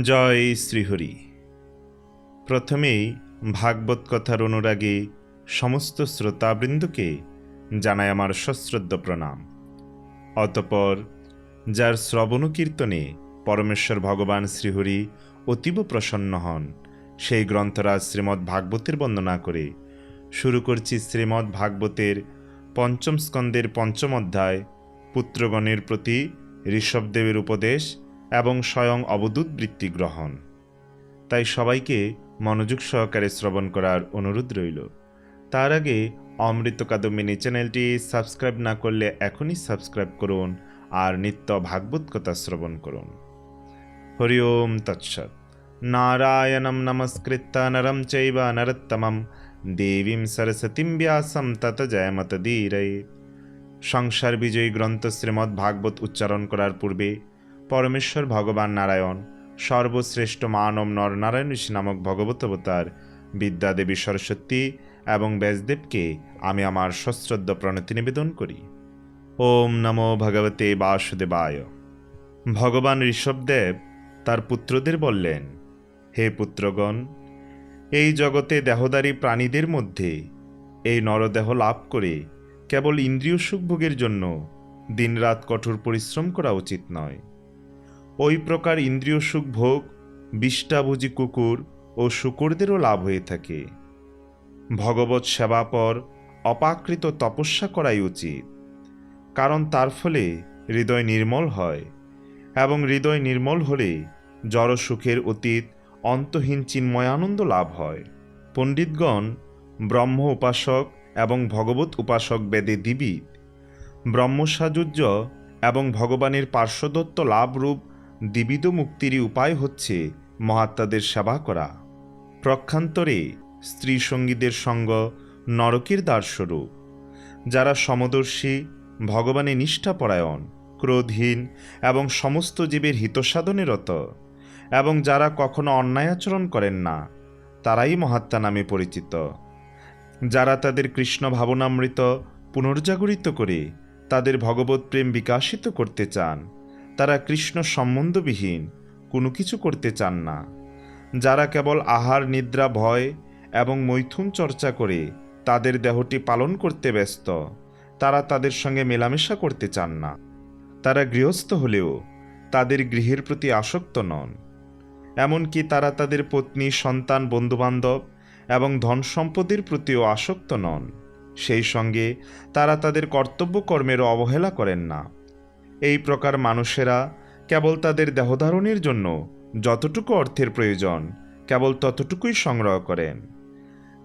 জয় শ্রীহরি। প্রথমেই ভাগবত কথার অনুরাগে সমস্ত শ্রোতাবৃন্দকে জানায় আমার সশ্রদ্ধ প্রণাম। অতপর যার শ্রবণ কীর্তনে পরমেশ্বর ভগবান শ্রীহরি অতীব প্রসন্ন হন, সেই গ্রন্থরাজ শ্রীমদ্ ভাগবতের বন্দনা করে শুরু করছি শ্রীমদ্ ভাগবতের পঞ্চম স্কন্দের পঞ্চম অধ্যায়, পুত্রগণের প্রতি ঋষভদেবের উপদেশ এবং স্বয়ং অবদূত বৃত্তি গ্রহণ। তাই সবাইকে মনোযোগ সহকারে শ্রবণ করার অনুরোধ রইল। তার আগে অমৃত কাদম্বিনী চ্যানেলটি সাবস্ক্রাইব না করলে এখনই সাবস্ক্রাইব করুন আর নিত্য ভাগবত কথা শ্রবণ করুন। হরি ওম তৎসৎ। নারায়ণম নমস্কৃত্য নরম চৈব নরোত্তমম। দেবীম সরস্বতীম ব্যাসম তত জয়মত ধীরয়ে সংসার বিজয়ী গ্রন্থ শ্রীমদ্ ভাগবত উচ্চারণ করার পূর্বে পরমেশ্বর ভগবান নারায়ণ, সর্বশ্রেষ্ঠ মানব নরনারায়ণ ঋষি নামক ভগবত অবতার, বিদ্যাদেবী সরস্বতী এবং ব্যাসদেবকে আমি আমার সশ্রদ্ধ প্রণতি নিবেদন করি। ওম নমো ভগবতে বাসুদেবায়। ভগবান ঋষভদেব তার পুত্রদের বললেন, হে পুত্রগণ, এই জগতে দেহদারী প্রাণীদের মধ্যে এই নরদেহ লাভ করে কেবল ইন্দ্রিয় সুখভোগের জন্য দিনরাত কঠোর পরিশ্রম করা উচিত নয়। ওই প্রকার ইন্দ্রিয় সুখ ভোগ বিষ্টাভোজী কুকুর ও শুকুরদেরও লাভ হয়ে থাকে। ভগবত সেবা পর অপাকৃত তপস্যা করাই উচিত। কারণ তার ফলে হৃদয় নির্মল হয় এবং হৃদয় নির্মল হলে জড় সুখের অতীত অন্তহীন চিন্ময়ানন্দ লাভ হয়। পণ্ডিতগণ, ব্রহ্ম উপাসক এবং ভগবত উপাসক বেদে দিবিদ ব্রহ্মসাজুজ্য এবং ভগবানের পার্শ্বদত্ত লাভরূপ দিবিদ মুক্তিরই উপায় হচ্ছে মহাত্মাদের সেবা করা। প্রক্ষান্তরে স্ত্রী সঙ্গীদের সঙ্গ নরকের দ্বারস্বরূপ। যারা সমদর্শী, ভগবানে নিষ্ঠাপরায়ণ, ক্রোধহীন এবং সমস্ত জীবের হিতসাধনে রত এবং যারা কখনো অন্যায় আচরণ করেন না, তারাই মহাত্মা নামে পরিচিত। যারা তাদের কৃষ্ণ ভাবনামৃত পুনর্জাগরিত করে তাদের ভগবত প্রেম বিকাশিত করতে চান তারা কৃষ্ণ সম্বন্ধবিহীন, কোনো কিছু করতে চান না। যারা কেবল আহার, নিদ্রা, ভয় এবং মৈথুন চর্চা করে তাদের দেহটি পালন করতে ব্যস্ত, তারা তাদের সঙ্গে মেলামেশা করতে চান না। তারা গৃহস্থ হলেও তাদের গৃহের প্রতি আসক্ত নন। এমনকি তারা তাদের পত্নী, সন্তান, বন্ধুবান্ধব এবং ধন সম্পদের প্রতিও আসক্ত নন। সেই সঙ্গে তারা তাদের কর্তব্য কর্মেরও অবহেলা করেন না। এই প্রকার মানুষেরা কেবল তাদের দেহধারণের জন্য যতটুকু অর্থের প্রয়োজন, কেবল ততটুকুই সংগ্রহ করেন।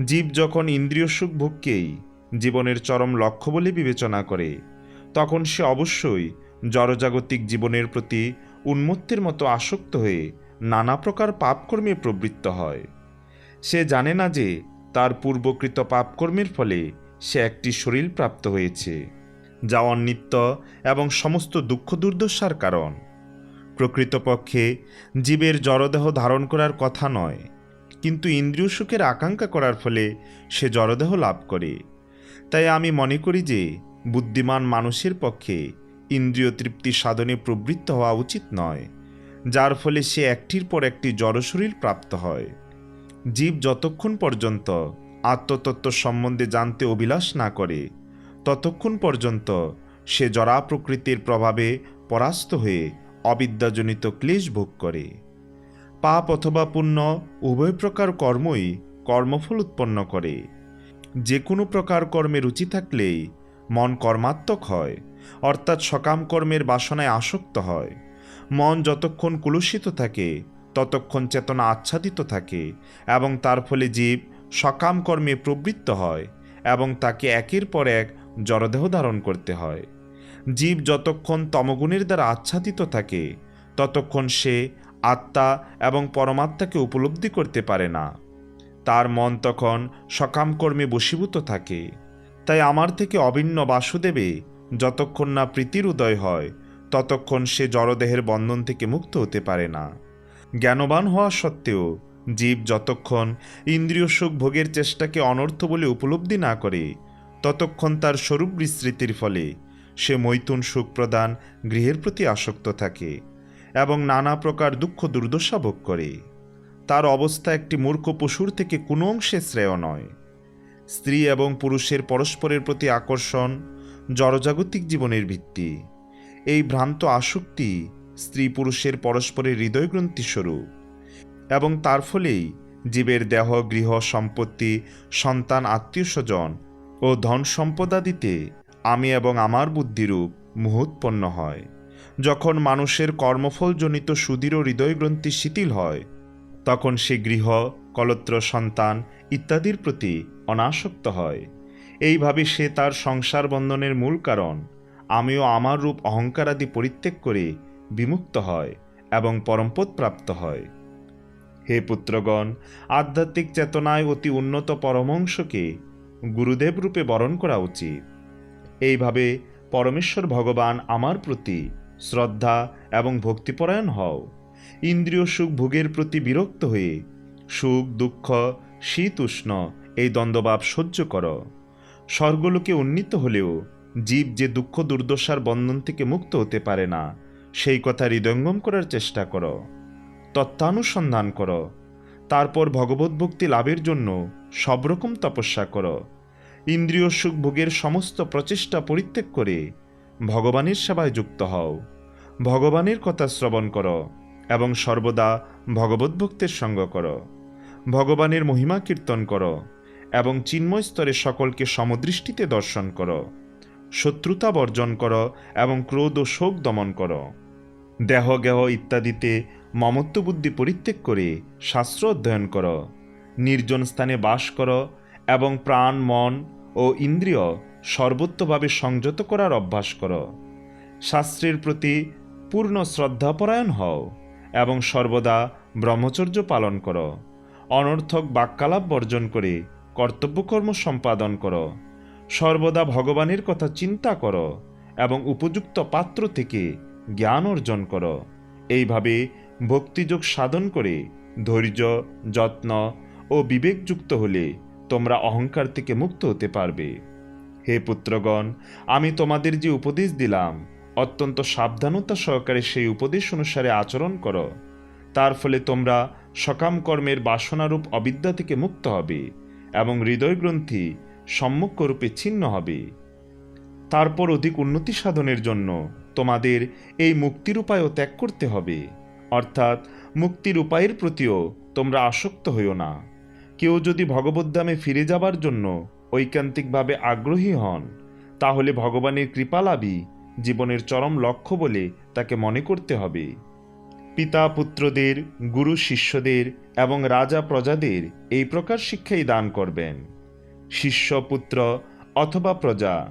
জীব যখন ইন্দ্রিয় সুখ ভোগকেই জীবনের চরম লক্ষ্য বলে বিবেচনা করে, তখন সে অবশ্যই জড়জাগতিক জীবনের প্রতি উন্মত্তের মতো আসক্ত হয়ে নানা প্রকার পাপকর্মে প্রবৃত্ত হয়। সে জানে না যে তার পূর্বকৃত পাপকর্মের ফলে সে একটি শরীর প্রাপ্ত হয়েছে। যা অনিত্য এবং সমস্ত দুঃখ দুর্দশার কারণ। প্রকৃতপক্ষে জীবের জড়দেহ ধারণ করার কথা নয়, কিন্তু ইন্দ্রিয় সুখের আকাঙ্ক্ষা করার ফলে সে জড়দেহ লাভ করে। তাই আমি মনে করি যে বুদ্ধিমান মানুষের পক্ষে ইন্দ্রিয় তৃপ্তি সাধনে প্রবৃত্ত হওয়া উচিত নয়, যার ফলে সে একটির পর একটি জড়শরীর প্রাপ্ত হয়। জীব যতক্ষণ পর্যন্ত আত্মতত্ত্ব সম্বন্ধে জানতে অভিলাষ না করে ততক্ষণ পর্যন্ত সে জরা প্রকৃতির প্রভাবে পরাস্ত হয়ে অবিদ্যাজনিত ক্লেশ ভোগ করে। পাপ অথবা পুণ্য উভয় প্রকার কর্মই কর্মফল উৎপন্ন করে। যে কোনো প্রকার কর্মে রুচি থাকলেই মন কর্মাত্মক হয়, অর্থাৎ সকাম কর্মের বাসনায় আসক্ত হয়। মন যতক্ষণ কুলুষিত থাকে, ততক্ষণ চেতনা আচ্ছাদিত থাকে এবং তার ফলে জীব সকাম কর্মে প্রবৃত্ত হয় এবং তাকে একের পর এক জড়দেহ ধারণ করতে হয়। জীব যতক্ষণ তমগুণের দ্বারা আচ্ছাদিত থাকে, ততক্ষণ সে আত্মা এবং পরমাত্মাকে উপলব্ধি করতে পারে না। তার মন তখন সকামকর্মে বশীভূত থাকে। তাই আমার থেকে অভিন্ন বাসুদেবে যতক্ষণ না প্রীতির উদয় হয়, ততক্ষণ সে জড়দেহের বন্ধন থেকে মুক্ত হতে পারে না। জ্ঞানবান হওয়া সত্ত্বেও জীব যতক্ষণ ইন্দ্রিয় সুখ ভোগের চেষ্টাকে অনর্থ বলে উপলব্ধি না করে ততক্ষণ তার স্বরূপ বিস্মৃতির ফলে সে মৈথুন সুখ প্রদান গৃহের প্রতি আসক্ত থাকে এবং নানা প্রকার দুঃখ দুর্দশা ভোগ করে। তার অবস্থা একটি মূর্খ পশুর থেকে কোনো অংশে শ্রেয় নয়। স্ত্রী এবং পুরুষের পরস্পরের প্রতি আকর্ষণ জড়জাগতিক জীবনের ভিত্তি। এই ভ্রান্ত আসক্তি স্ত্রী পুরুষের পরস্পরের হৃদয়গ্রন্থি স্বরূপ এবং তার ফলেই জীবের দেহ, গৃহ, সম্পত্তি, সন্তান আত্মীয় স্বজন ও ধন সম্পদাদিতে আমি এবং আমার বুদ্ধিরূপ মুহূৎপন্ন হয়। যখন মানুষের কর্মফলজনিত সুদৃঢ় হৃদয়গ্রন্থি শিথিল হয়, তখন সে গৃহ, কলত্র, সন্তান ইত্যাদির প্রতি অনাসক্ত হয়। এইভাবে সে তার সংসার বন্ধনের মূল কারণ, আমিও আমার রূপ অহংকারাদি পরিত্যাগ করে বিমুক্ত হয় এবং পরমপদ প্রাপ্ত হয়। হে পুত্রগণ, আধ্যাত্মিক চেতনায় অতি উন্নত পরমংশকে গুরুদেব রূপে বরণ করা উচিত। এইভাবে পরমেশ্বর ভগবান আমার প্রতি শ্রদ্ধা এবং ভক্তিপরায়ণ হও। ইন্দ্রিয় সুখ ভোগের প্রতি বিরক্ত হয়ে সুখ, দুঃখ, শীত, উষ্ণ এই দ্বন্দ্বভাব সহ্য কর। স্বর্গলোকে উন্নীত হলেও জীব যে দুঃখ, দুর্দশার বন্ধন থেকে মুক্ত হতে পারে না, সেই কথা হৃদয়ঙ্গম করার চেষ্টা করো। তত্ত্বানুসন্ধান করো। তারপর ভগবত ভক্তি লাভের জন্য সব রকম তপস্যা করো। ইন্দ্রিয় সুখ ভোগের সমস্ত প্রচেষ্টা পরিত্যাগ করে ভগবানের সেবায় যুক্ত হও। ভগবানের কথা শ্রবণ করো এবং সর্বদা ভগবত ভক্তের সঙ্গ করো। ভগবানের মহিমা কীর্তন করো এবং চিন্ময় স্তরে সকলকে সমদৃষ্টিতে দর্শন করো। শত্রুতা বর্জন করো এবং ক্রোধ ও শোক দমন করো। দেহ গেহ ইত্যাদিতে মমত্ব বুদ্ধি পরিত্যাগ করে শাস্ত্র অধ্যয়ন করো। নির্জন স্থানে বাস করো এবং প্রাণ, মন ও ইন্দ্রিয় সর্বত্রভাবে সংযত করার অভ্যাস করো। শাস্ত্রের প্রতি পূর্ণ শ্রদ্ধাপরায়ণ হও এবং সর্বদা ব্রহ্মচর্য পালন করো। অনর্থক বাক্যালাপ বর্জন করে কর্তব্যকর্ম সম্পাদন করো। সর্বদা ভগবানের কথা চিন্তা করো এবং উপযুক্ত পাত্র থেকে জ্ঞান অর্জন করো। এইভাবে ভক্তিযোগ সাধন করে, ধৈর্য, যত্ন ও বিবেকযুক্ত হলে তোমরা অহংকার থেকে মুক্ত হতে পারবে। হে পুত্রগণ, আমি তোমাদের যে উপদেশ দিলাম, অত্যন্ত সাবধানতা সহকারে সেই উপদেশ অনুসারে আচরণ করো। তার ফলে তোমরা সকাম কর্মের বাসনারূপ অবিদ্যা থেকে মুক্ত হবে এবং হৃদয়গ্রন্থি সম্মুখরূপে ছিন্ন হবে। তারপর অধিক উন্নতি সাধনের জন্য তোমাদের এই মুক্তির উপায়ও ত্যাগ করতে হবে। অর্থাৎ মুক্তির উপায়ের প্রতিও তোমরা আসক্ত হইও না। কেউ যদি ভগবদ্ধামে ফিরে যাবার জন্য ঐকান্তিকভাবে আগ্রহী হন, তাহলে ভগবানের কৃপালাভই জীবনের চরম লক্ষ্য বলে তাকে মনে করতে হবে। পিতা পুত্রদের, গুরু শিষ্যদের এবং রাজা প্রজাদের এই প্রকার শিক্ষাই দান করবেন। শিষ্য, পুত্র অথবা প্রজা,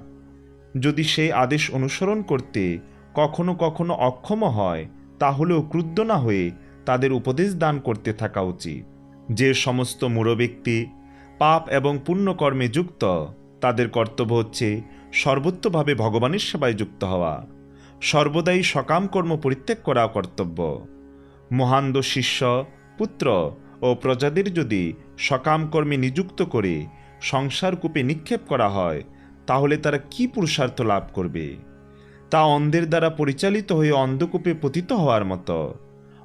যদি সেই আদেশ অনুসরণ করতে কখনো কখনো অক্ষম হয় তাহলেও ক্রুদ্ধ না হয়ে তাদের উপদেশ দান করতে থাকা উচিত। যে সমস্ত মূঢ় ব্যক্তি পাপ এবং পুণ্যকর্মে যুক্ত, তাদের কর্তব্য হচ্ছে সর্বোত্তভাবে ভগবানের সেবায় যুক্ত হওয়া। সর্বদাই সকাম কর্ম পরিত্যাগ করা কর্তব্য। মহান্দ শিষ্য, পুত্র ও প্রজাদের যদি সকাম কর্মে নিযুক্ত করে সংসার কূপে নিক্ষেপ করা হয়, তাহলে তারা কি পুরুষার্থ লাভ করবে? তা অন্ধের দ্বারা পরিচালিত হয়ে অন্ধকূপে পতিত হওয়ার মতো।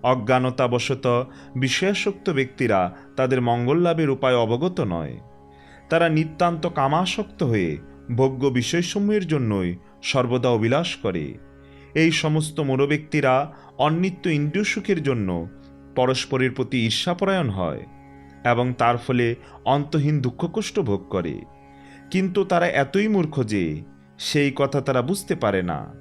অজ্ঞানতাবশত বিষয়াসক্ত ব্যক্তিরা তাদের মঙ্গল লাভের উপায় অবগত নয়। তারা নিতান্ত কামাসক্ত হয়ে ভোগ্য বিষয়সমূহের জন্যই সর্বদা অবিলাস করে। এই সমস্ত মূঢ় ব্যক্তিরা অনিত্য ইন্দ্রিয় সুখের জন্য পরস্পরের প্রতি ঈর্ষাপরায়ণ হয় এবং তার ফলে অন্তহীন দুঃখকষ্ট ভোগ করে। কিন্তু তারা এতই মূর্খ যে সেই কথা তারা বুঝতে পারে না।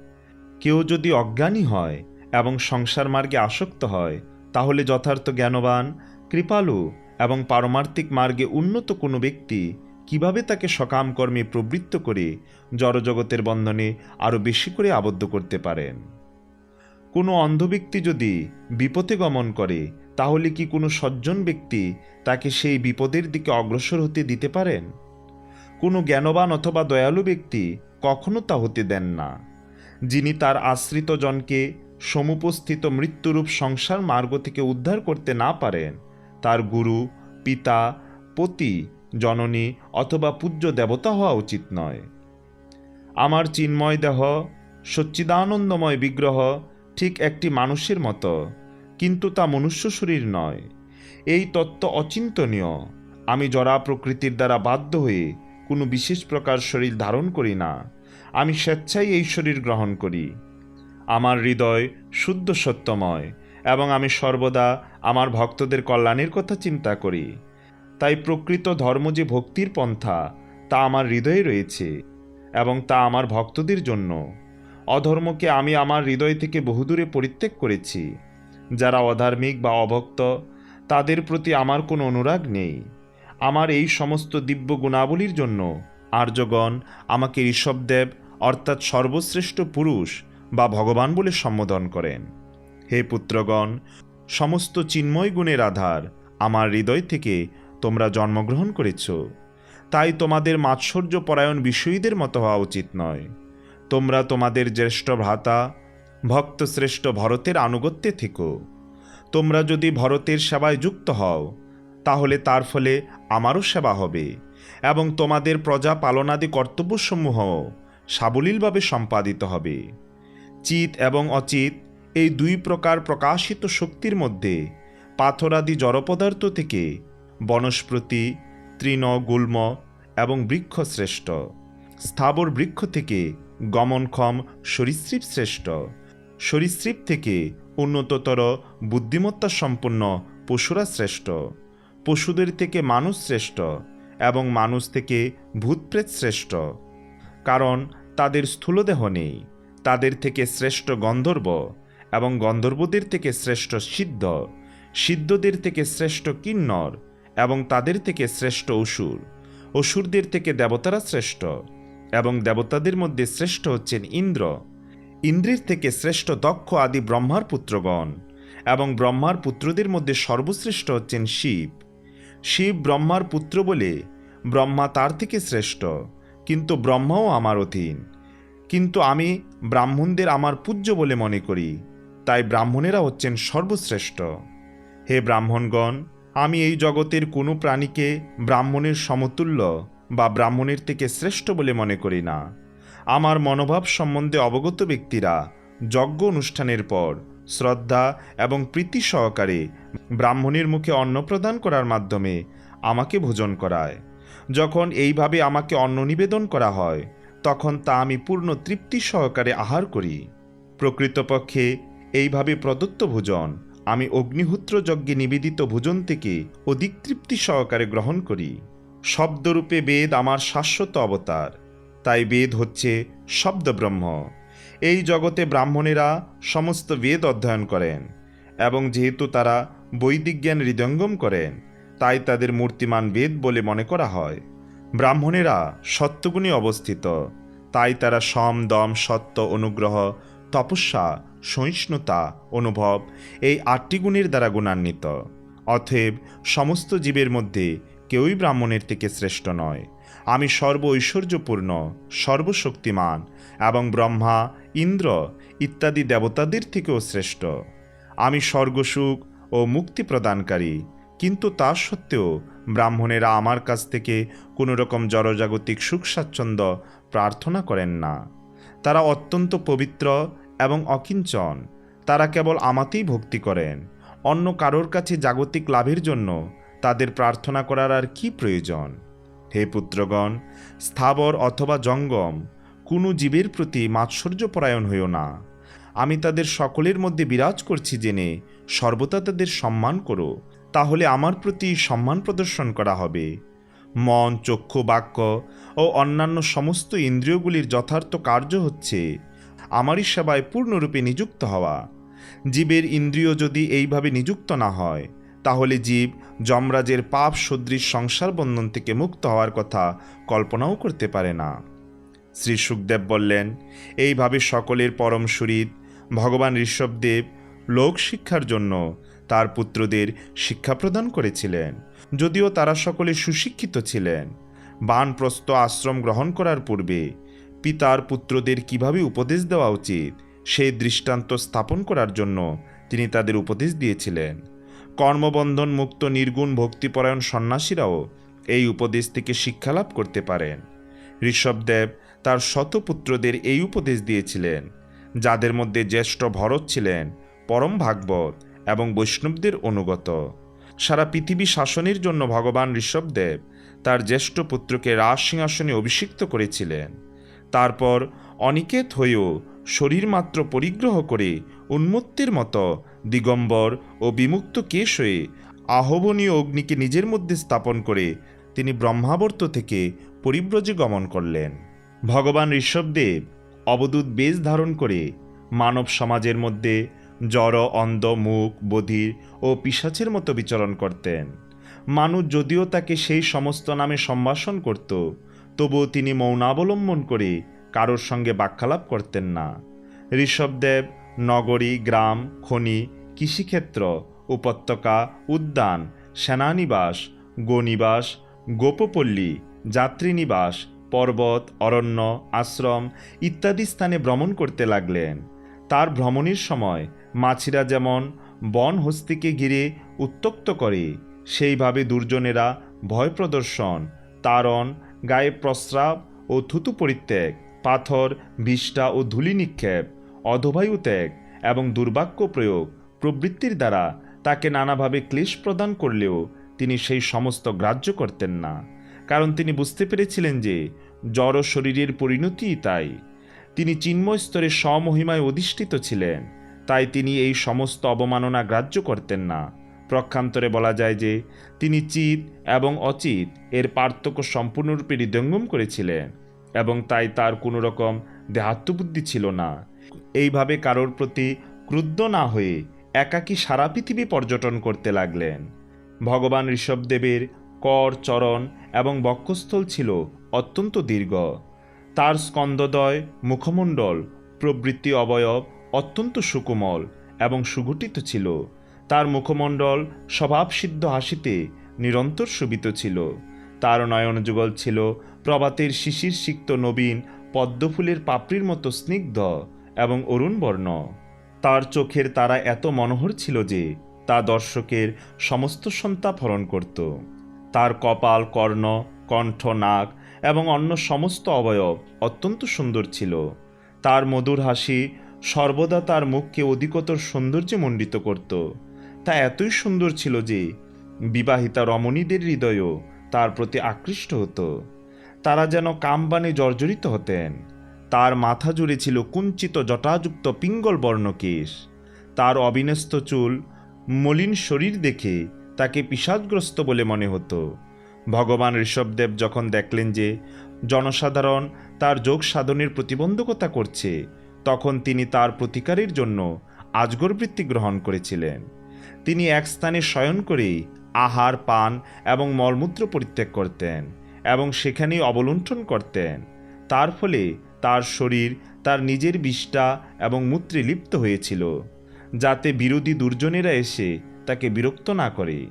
কেউ যদি অজ্ঞানী হয় এবং সংসার মার্গে আসক্ত হয়, তাহলে যথার্থ জ্ঞানবান, কৃপালু এবং পারমার্থিক মার্গে উন্নত কোনো ব্যক্তি কীভাবে তাকে সকাম কর্মে প্রবৃত্ত করে জড়জগতের বন্ধনে আরও বেশি করে আবদ্ধ করতে পারেন? কোনো অন্ধ ব্যক্তি যদি বিপদে গমন করে, তাহলে কি কোনো সজ্জন ব্যক্তি তাকে সেই বিপদের দিকে অগ্রসর হতে দিতে পারেন? কোনো জ্ঞানবান অথবা দয়ালু ব্যক্তি কখনো তা হতে দেন না। যিনি তার আশ্রিত জনকে সমুপস্থিত মৃত্যুরূপ সংসার মার্গ থেকে উদ্ধার করতে না পারেন, তার গুরু, পিতা, পতি, জননী অথবা পূজ্য দেবতা হওয়া উচিত নয়। আমার চিন্ময় দেহ, সচ্চিদানন্দময় বিগ্রহ ঠিক একটি মানুষের মতো, কিন্তু তা মনুষ্য শরীর নয়। এই তত্ত্ব অচিন্তনীয়। আমি জরা প্রকৃতির দ্বারা বাধ্য হয়ে কোনো বিশেষ প্রকার শরীর ধারণ করি না। আমি স্বেচ্ছাই এই শরীর গ্রহণ করি। আমার হৃদয় শুদ্ধ সত্যময় এবং আমি সর্বদা আমার ভক্তদের কল্যাণের কথা চিন্তা করি। তাই প্রকৃত ধর্ম যে ভক্তির পন্থা, তা আমার হৃদয়ে রয়েছে এবং তা আমার ভক্তদের জন্য। অধর্মকে আমি আমার হৃদয় থেকে বহুদূরে পরিত্যাগ করেছি। যারা অধার্মিক বা অভক্ত, তাদের প্রতি আমার কোনো অনুরাগ নেই। আমার এই সমস্ত দিব্য গুণাবলীর জন্য। আর্যগণ, আমাকে ঋষভদেব, অর্থাৎ সর্বশ্রেষ্ঠ পুরুষ বা ভগবান বলে সম্বোধন করেন। হে পুত্রগণ, সমস্ত চিন্ময় গুণের আধার আমার হৃদয় থেকে তোমরা জন্মগ্রহণ করেছ। তাই তোমাদের মাৎসর্য পরায়ণ বিষয়ীদের মতো হওয়া উচিত নয়। তোমরা তোমাদের জ্যেষ্ঠ ভ্রাতা, ভক্তশ্রেষ্ঠ ভরতের আনুগত্যে থেকো। তোমরা যদি ভরতের সেবায় যুক্ত হও তাহলে তার ফলে আমারও সেবা হবে এবং তোমাদের প্রজা পালনাদি কর্তব্যসমূহ সাবলীলভাবে সম্পাদিত হবে। চিত এবং অচিত এই দুই প্রকার প্রকাশিত শক্তির মধ্যে পাথরাদি জড়পদার্থ থেকে বনস্পতি, তৃণ, গুল্ম এবং বৃক্ষ শ্রেষ্ঠ। স্থাবর বৃক্ষ থেকে গমনক্ষম সরীসৃপ শ্রেষ্ঠ। সরীসৃপ থেকে উন্নততর বুদ্ধিমত্তা সম্পন্ন পশুরা শ্রেষ্ঠ। পশুদের থেকে মানুষ শ্রেষ্ঠ এবং মানুষ থেকে ভূতপ্রেত শ্রেষ্ঠ, কারণ তাদের স্থূলদেহ নেই। তাদের থেকে শ্রেষ্ঠ গন্ধর্ব এবং গন্ধর্বদের থেকে শ্রেষ্ঠ সিদ্ধ, সিদ্ধদের থেকে শ্রেষ্ঠ কিন্নর এবং তাদের থেকে শ্রেষ্ঠ অসুর। অসুরদের থেকে দেবতারা শ্রেষ্ঠ এবং দেবতাদের মধ্যে শ্রেষ্ঠ হচ্ছেন ইন্দ্র। ইন্দ্রের থেকে শ্রেষ্ঠ দক্ষ আদি ব্রহ্মার পুত্রগণ এবং ব্রহ্মার পুত্রদের মধ্যে সর্বশ্রেষ্ঠ হচ্ছেন শিব। শিব ব্রহ্মার পুত্র বলে ব্রহ্মা তার থেকে শ্রেষ্ঠ, কিন্তু ব্রহ্মাও আমার অধীন। কিন্তু আমি ব্রাহ্মণদের আমার পূজ্য বলে মনে করি, তাই ব্রাহ্মণেরা হচ্ছেন সর্বশ্রেষ্ঠ। হে ব্রাহ্মণগণ, আমি এই জগতের কোনো প্রাণীকে ব্রাহ্মণের সমতুল্য বা ব্রাহ্মণের থেকে শ্রেষ্ঠ বলে মনে করি না। আমার মনোভাব সম্বন্ধে অবগত ব্যক্তিরা যজ্ঞ অনুষ্ঠানের পর শ্রদ্ধা এবং প্রীতি সহকারে ব্রাহ্মণের মুখে অন্ন প্রদান করার মাধ্যমে আমাকে ভোজন করায়। যখন এইভাবে আমাকে অন্ন নিবেদন করা হয়, তখন তা আমি পূর্ণ তৃপ্তি সহকারে আহার করি। প্রকৃতপক্ষে এইভাবে প্রদত্ত ভোজন আমি অগ্নিহোত্র যজ্ঞে নিবেদিত ভোজন থেকে অধিক তৃপ্তি সহকারে গ্রহণ করি। শব্দরূপে বেদ আমার শাশ্বত অবতার, তাই বেদ হচ্ছে শব্দব্রহ্ম। এই জগতে ব্রাহ্মণেরা সমস্ত বেদ অধ্যয়ন করেন এবং যেহেতু তারা বৈদিক জ্ঞান হৃদয়ঙ্গম করেন, তাই তাদের মূর্তিমান বেদ বলে মনে করা হয়। ব্রাহ্মণেরা সত্যগুণে অবস্থিত, তাই তারা সম, দম, সত্য, অনুগ্রহ, তপস্যা, সহিষ্ণুতা, অনুভব এই আটটি গুণের দ্বারা গুণান্বিত। অতএব সমস্ত জীবের মধ্যে কেউই ব্রাহ্মণের থেকে শ্রেষ্ঠ নয়। আমি সর্ব ঐশ্বর্যপূর্ণ, সর্বশক্তিমান এবং ব্রহ্মা, ইন্দ্র ইত্যাদি দেবতাদের থেকেও শ্রেষ্ঠ। আমি স্বর্গসুখ ও মুক্তি প্রদানকারী, কিন্তু তা সত্ত্বেও ব্রাহ্মণেরা আমার কাছ থেকে কোনো রকম জড়জাগতিক সুখ স্বাচ্ছন্দ্য প্রার্থনা করেন না। তারা অত্যন্ত পবিত্র এবং অকিঞ্চন। তারা কেবল আমাতেই ভক্তি করেন। অন্য কারোর কাছে জাগতিক লাভের জন্য তাদের প্রার্থনা করার আর কি প্রয়োজন? হে পুত্রগণ, স্থাবর অথবা জঙ্গম, কোনো জীবের প্রতি মাৎসর্যপরায়ণ হইও না। আমি তাদের সকলের মধ্যে বিরাজ করছি জেনে সর্বদা তাদের সম্মান করো, তাহলে আমার প্রতি সম্মান প্রদর্শন করা হবে। মন, চক্ষু, বাক্য ও অন্যান্য সমস্ত ইন্দ্রিয়গুলির যথার্থ কার্য হচ্ছে আমারই সেবায় পূর্ণরূপে নিযুক্ত হওয়া। জীবের ইন্দ্রিয় যদি এইভাবে নিযুক্ত না হয় তাহলে জীব যমরাজের পাপ সদৃশ সংসার বন্ধন থেকে মুক্ত হওয়ার কথা কল্পনাও করতে পারে না। শ্রী সুখদেব বললেন, এইভাবে সকলের পরম সুরিত ভগবান ঋষভদেব লোক শিক্ষার জন্য তার পুত্রদের শিক্ষা প্রদান করেছিলেন, যদিও তারা সকলে সুশিক্ষিত ছিলেন। বানপ্রস্থ আশ্রম গ্রহণ করার পূর্বে পিতার পুত্রদের কীভাবে উপদেশ দেওয়া উচিত, সেই দৃষ্টান্ত স্থাপন করার জন্য তিনি তাদের উপদেশ দিয়েছিলেন। কর্মবন্ধন মুক্ত নির্গুণ ভক্তিপরায়ণ সন্ন্যাসীরাও এই উপদেশ থেকে শিক্ষালাভ করতে পারেন। ঋষভদেব তার শতপুত্রদের এই উপদেশ দিয়েছিলেন, যাদের মধ্যে জ্যেষ্ঠ ভরত ছিলেন, পরম ভাগবত এবং বৈষ্ণবদের অনুগত। সারা পৃথিবী শাসনের জন্য ভগবান ঋষভদেব তার জ্যেষ্ঠ পুত্রকে রাজ সিংহাসনে অভিষিক্ত করেছিলেন। তারপর অনিকেত হয়েও শরীর মাত্র পরিগ্রহ করে উন্মত্তের মতো, দিগম্বর ও বিমুক্ত কেশ হয়ে আহবনীয় অগ্নিকে নিজের মধ্যে স্থাপন করে তিনি ব্রহ্মাবর্ত থেকে পরিব্রজে গমন করলেন। ভগবান ঋষভদেব অবদূত বেশ ধারণ করে মানব সমাজের মধ্যে জড়, অন্ধ মুখ বধির ও পিসাচের মতো বিচরণ করতেন। মানুষ যদিও তাকে সেই সমস্ত নামে সম্ভাষণ করত, তবুও তিনি মৌনাবলম্বন করে কারোর সঙ্গে বাক্যালাপ করতেন না। ঋষভদেব নগরী, গ্রাম, খনি, কৃষিক্ষেত্র, উপত্যকা, উদ্যান, সেনানিবাস গোনিবাস গোপপল্লী, যাত্রীনিবাস, পর্বত, অরণ্য, আশ্রম ইত্যাদি স্থানে ভ্রমণ করতে লাগলেন। তার ভ্রমণের সময় মাছিরা যেমন বন হস্তিকে ঘিরে উত্তক্ত করে, সেইভাবে দুর্জনেরা ভয় প্রদর্শন, তারণ, গায়ে প্রস্রাব ও থুতু পরিত্যাগ, পাথর, বিষ্ঠা ও ধূলি নিক্ষেপ অধবায়ু ত্যাগ এবং দুর্বাক্য প্রয়োগ প্রবৃত্তির দ্বারা তাকে নানাভাবে ক্লেশ প্রদান করলেও তিনি সেই সমস্ত গ্রাহ্য করতেন না। কারণ তিনি বুঝতে পেরেছিলেন যে, জড় শরীরের পরিণতিই তাই। তিনি চিন্ময় স্তরে স্বমহিমায় অধিষ্ঠিত ছিলেন, তাই তিনি এই সমস্ত অবমাননা গ্রাহ্য করতেন না। প্রক্ষান্তরে বলা যায় যে, তিনি চিত এবং অচিত এর পার্থক্য সম্পূর্ণরূপে হৃদয়ঙ্গম করেছিলেন এবং তাই তার কোনো রকম দেহাত্মবুদ্ধি ছিল না। এইভাবে কারোর প্রতি ক্রুদ্ধ না হয়ে একাকী সারা পৃথিবী পর্যটন করতে লাগলেন। ভগবান ঋষভদেবের কর, চরণ এবং বক্ষস্থল ছিল অত্যন্ত দীর্ঘ। তার স্কন্দদয় মুখমণ্ডল প্রবৃত্তি অবয়ব অত্যন্ত সুকোমল এবং সুগঠিত ছিল। তার মুখমণ্ডল স্বভাবসিদ্ধ হাসিতে নিরন্তর শোভিত ছিল। তার নয়ন যুগল ছিল প্রভাতের শিশির সিক্ত নবীন পদ্মফুলের পাপড়ির মতো স্নিগ্ধ। এবং অরুণ বর্ণ তার চোখের তারা এত মনোহর ছিল যে তা দর্শকের সমস্ত সন্তাপ হরণ করত। তার কপাল, কর্ণ, কণ্ঠ, নাক এবং অন্য সমস্ত অবয়ব অত্যন্ত সুন্দর ছিল। তার মধুর হাসি সর্বদা তার মুখকে অধিকতর সৌন্দর্যে মণ্ডিত করত। তা এতই সুন্দর ছিল যে বিবাহিতা রমণীদের হৃদয়ও তার প্রতি আকৃষ্ট হতো। তারা যেন কামবানে জর্জরিত হতেন। তার মাথা জুড়ে ছিল কুঞ্চিত জটাযুক্ত পিঙ্গল বর্ণকেশ তার অবিন্যস্ত চুল মলিন শরীর দেখে তাকে বিষাদগ্রস্ত বলে মনে হতো। ভগবান ঋষভদেব যখন দেখলেন যে জনসাধারণ তার যোগ সাধনের প্রতিবন্ধকতা করছে, তখন তিনি তার প্রতিকারের জন্য আজগর বৃত্তি গ্রহণ করেছিলেন। তিনি এক স্থানে শয়ন করে আহার, পান এবং মলমূত্র পরিত্যাগ করতেন এবং সেখানেই অবলুণ্ঠন করতেন। তার ফলে তার শরীর, তার নিজের বিষ্ঠা এবং মূত্রে লিপ্ত হয়েছিল, যাতে বিরোধী দুর্জনেরা এসে তাকে বিরক্ত না করে।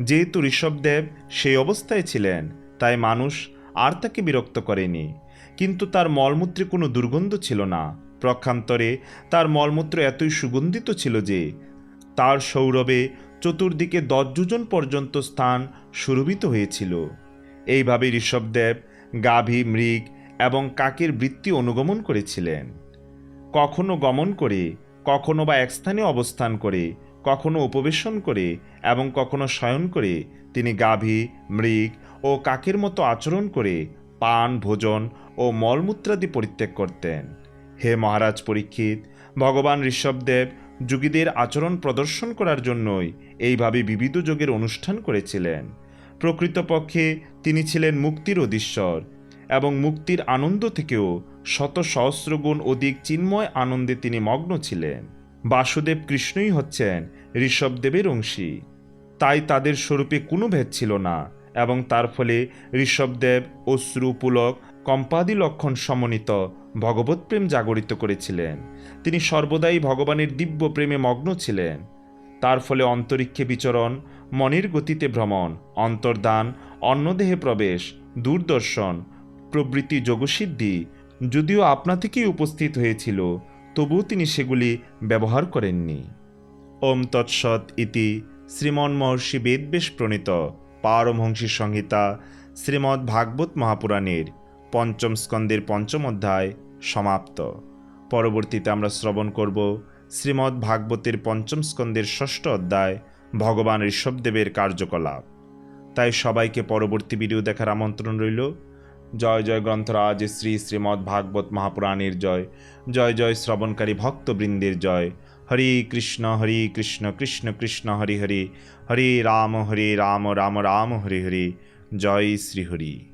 যেহেতু ঋষভদেব সেই অবস্থায় ছিলেন, তাই মানুষ আর তাকে বিরক্ত করেনি। কিন্তু তার মলমূত্রে কোনো দুর্গন্ধ ছিল না। প্রক্ষান্তরে তার মলমূত্র এতই সুগন্ধিত ছিল যে, তার সৌরভে চতুর্দিকে দশ যোজন পর্যন্ত স্থান সুরভিত হয়েছিল। এইভাবে ঋষভদেব, গাভী, মৃগ এবং কাকের বৃত্তি অনুগমন করেছিলেন। কখনো গমন করে, কখনো বা এক স্থানে অবস্থান করে, কখনো উপবেশন করে এবং কখনো শয়ন করে তিনি গাভী, মৃগ ও কাকের মতো আচরণ করে পান, ভোজন ও মলমূত্রাদি পরিত্যাগ করতেন। হে মহারাজ পরীক্ষিত, ভগবান ঋষভদেব যুগীদের আচরণ প্রদর্শন করার জন্যই এইভাবে বিবিধ যোগের অনুষ্ঠান করেছিলেন। প্রকৃতপক্ষে তিনি ছিলেন মুক্তির অধীশ্বর। এবং মুক্তির আনন্দ থেকেও শত সহস্র গুণ অধিক চিন্ময় আনন্দে তিনি মগ্ন ছিলেন। বাসুদেব কৃষ্ণই হচ্ছেন ঋষভদেবের অংশী। তাই তাদের স্বরূপে কোনো ভেদ ছিল না এবং তার ফলে ঋষভদেব, অশ্রু, পুলক, কম্পাদি লক্ষণ সমন্বিত ভগবত প্রেম জাগরিত করেছিলেন। তিনি সর্বদাই ভগবানের দিব্য প্রেমে মগ্ন ছিলেন। তার ফলে অন্তরিক্ষে বিচরণ, মনের গতিতে ভ্রমণ অন্তর্দান অন্নদেহে প্রবেশ, দূরদর্শন প্রবৃত্তি যোগসিদ্ধি যদিও আপনা থেকেই উপস্থিত হয়েছিল, তবুও তিনি সেগুলি ব্যবহার করেননি। ওম তৎসৎ ইতি শ্রীমন মহর্ষি বেদবেশ প্রণীত পারমহংসী সংহিতা শ্রীমদ্ ভাগবত মহাপুরাণের পঞ্চম স্কন্দের পঞ্চম অধ্যায় সমাপ্ত। পরবর্তীতে আমরা শ্রবণ করব শ্রীমদ্ ভাগবতের পঞ্চম স্কন্দের ষষ্ঠ অধ্যায় ভগবান ঋষভদেবের কার্যকলাপ। তাই সবাইকে পরবর্তী ভিডিও দেখার আমন্ত্রণ রইল। জয় জয় গ্রন্থরাজ, শ্রী শ্রীমদ্ ভাগবত মহাপুরাণের জয়। জয় জয় শ্রবণকারী ভক্তবৃন্দের জয়। হরে কৃষ্ণ, হরি কৃষ্ণ কৃষ্ণ কৃষ্ণ, হরি হরি। হরে রাম হরে রাম রাম রাম, হরি হরে। জয় শ্রী হরি